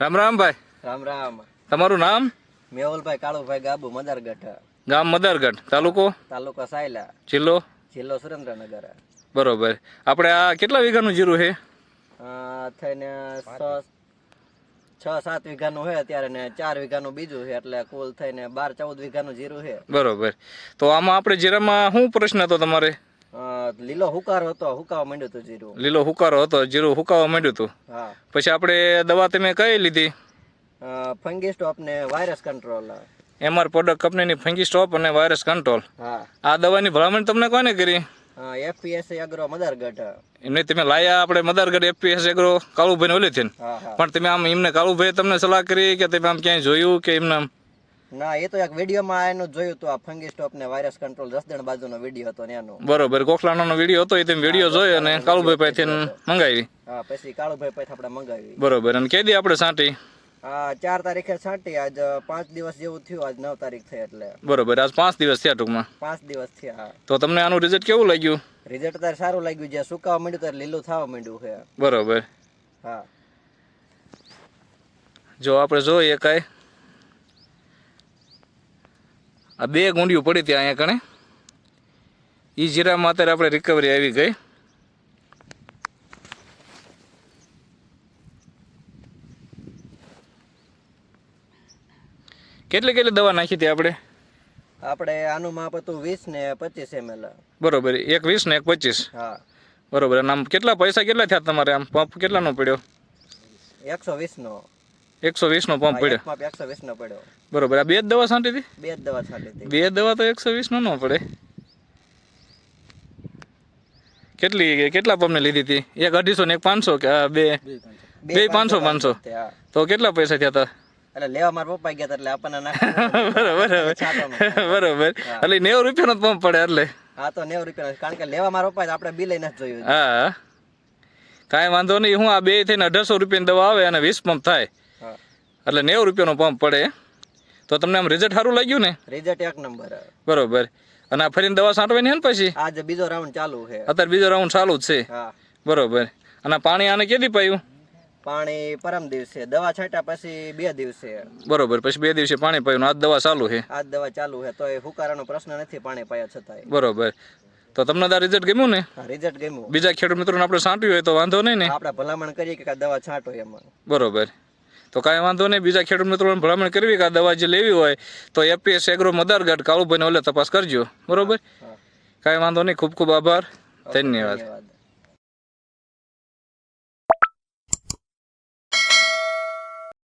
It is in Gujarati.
રામ રામ ભાઈ. રામ રામ. તમારું નામ? મેહુલભાઈ કાળુભાઈ ગાબુ મદારગઢ. ગામ મદારગઢ. તાલુકો? તાલુકો સાયલા. જિલ્લો? જિલ્લો સુરેન્દ્રનગર. બરોબર. આપણે આ કેટલા વીઘાનું જીરું છે? થઈને છ સાત વીઘાનું છે અત્યારે ને ચાર વીઘાનું બીજું છે એટલે કુલ થઈને બાર ચૌદ વીઘાનું જીરું છે. બરોબર. તો આમાં આપણે જીરામાં શું પ્રશ્ન હતો તમારે? લીલો હુકારો હતો હુકાવા માંડ્યું હતું જીરું. લીલો હુકારો હતો જીરું હુકાવા માંડ્યું હતું હા. પછી આપણે દવા તમે કઈ લીધી? ફંગીસ્ટોપ ને વાયરસ કંટ્રોલ. એમઆર પ્રોડક્ટ કંપનીની ફંગી સ્ટોપ અને વાયરસ કંટ્રોલ. હા. આ દવાની ભલામણ તમને કોને કરી? એફપીએસ અગ્રો મદારગઢ એમને તમે લાયા આપણે મદારગઢ એફપીએસ એગ્રો કાળુભાઈ ઓલી થઈને પણ તમે આમ એમને કાળુભાઈ તમને સલાહ કરી કે તમે આમ ક્યાંય જોયું કે એમને ના એ તો એક વિડીયોમાં એનું જોયું હતું આ ફંગી સ્ટોપ ને વાયરસ કંટ્રોલ રસદણ બાજુનો વીડિયો હતો ને એનો. બરોબર ગોખલાનો વીડિયો હતો એ તમે વીડિયો જોયો અને કાળુભાઈ પાસેથી મંગાવી. હા પછી કાળુભાઈ પાસે આપણે મંગાવી. બરોબર અને કેદી આપણે સાંટી? હા ચાર તારીખે છાંટી આજ પાંચ દિવસ જેવું થયું આજ નવ તારીખ થઈ એટલે. બરોબર આજ પાંચ દિવસ થયા ટૂંકમાં. પાંચ દિવસ થયા તો તમને આનું રિઝલ્ટ કેવું લાગ્યું? રિઝલ્ટ તારે સારું લાગ્યું જે સુકાવા માંડ્યું ત્યારે લીલું થવા માંડ્યું છે. બરોબર. હા. જો આપણે જોઈએ કાંઈ. આ બે ગુંડિયું પડી ત્યાં અહીંયા કણે. એ જીરામાં અત્યારે આપણે રિકવરી આવી ગઈ. કેટલી કેટલી દવા નાખી હતી આપણે? આપણે આનું માપ હતું વીસ ને પચીસ એમએલ. બરોબર એક વીસ ને એક પચીસ? હા. બરોબર અને આમ કેટલા પૈસા કેટલા થયા તમારે? આમ પંપ કેટલાનો પડ્યો? એકસો વીસ નો પંપ પડ્યો. એકસો વીસ નો પડ્યો. બરોબર આ બે જ દવા છાંટી હતી? બે જ દવા છાંટી હતી. બે દવા તો એકસો વીસ નો ન પડે. કેટલી કેટલા પંપ ને લીધી હતી? એક અઢીસો ને એક પાંચસો કે આ બે? બે પાંચસો. પાંચસો તો કેટલા પૈસા થયા હતા. એટલે લેવા મારા પપ્પા ગયા એટલે આપણને બરોબર બરોબર. એટલે નેવું રૂપિયાનો પંપ પડે એટલે. હા તો નેવું રૂપિયા કારણ કે લેવા મારા પપ્પા આપણે બિલ નથી જોયું હા. કાંઈ વાંધો નહીં. હું આ બે થઈને અઢારસો રૂપિયાની દવા આવે અને વીસ પંપ થાય. એટલે નેવું રૂપિયાનો પંપ પડે. તો તમને આમ રિઝલ્ટ સારું લાગ્યું ને? રિઝલ્ટ એક નંબર બરોબર. અને આ ફરીને દવા છાંટવાની છે ને પછી? આજે બીજો રાઉન્ડ ચાલુ છે. અત્યારે બીજો રાઉન્ડ ચાલુ જ છે. હા. બરોબર. અને પાણી આને કેદી પાયું? પાણી પરમ દિવસે. દવા છાંટ્યા પછી બે દિવસે. બરોબર. પછી બે દિવસે પાણી પાયું આજ દવા ચાલુ છે. આ દવા ચાલુ છે. તો એ ફુકારાનો પ્રશ્ન નથી પાણી પાયા છતાંય. બરોબર. તો તમને તો રિઝલ્ટ ગમ્યું ને? રિઝલ્ટ ગમ્યું. બીજા ખેડૂત મિત્રોને આપણે છાંટ્યું હોય તો વાંધો નહીં ને? આપણે ભલામણ કરીએ કે દવા છાંટો એમાં. બરોબર. તો કાંઈ વાંધો નહીં બીજા ખેડૂત મિત્રોને ભલામણ કરવી કે આ દવા જે લેવી હોય તો એપીએસ એગ્રો મદારગઢ કાળુભાઈને ઓલે તપાસ કરજો. બરોબર? કાંઈ વાંધો નહીં ખૂબ ખૂબ આભાર. ધન્યવાદ. ધન્યવાદ.